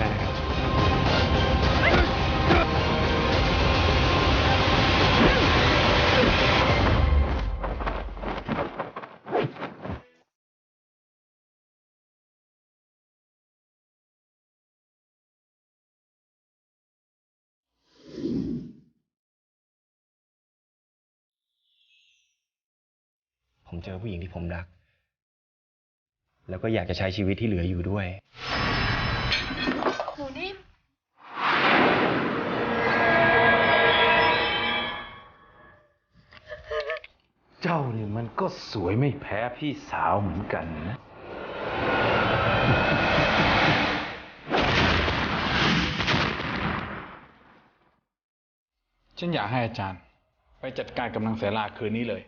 ได้ครับผมเจอผู้หญิงที่ผมรัก แล้วก็อยากจะใช้ชีวิตที่เหลืออยู่ด้วย หนูนิ่มเจ้านี่มันก็สวยไม่แพ้พี่สาวเหมือนกันนะ ฉันอยากให้อาจารย์ ไปจัดการกับนางเสลาคืนนี้เลย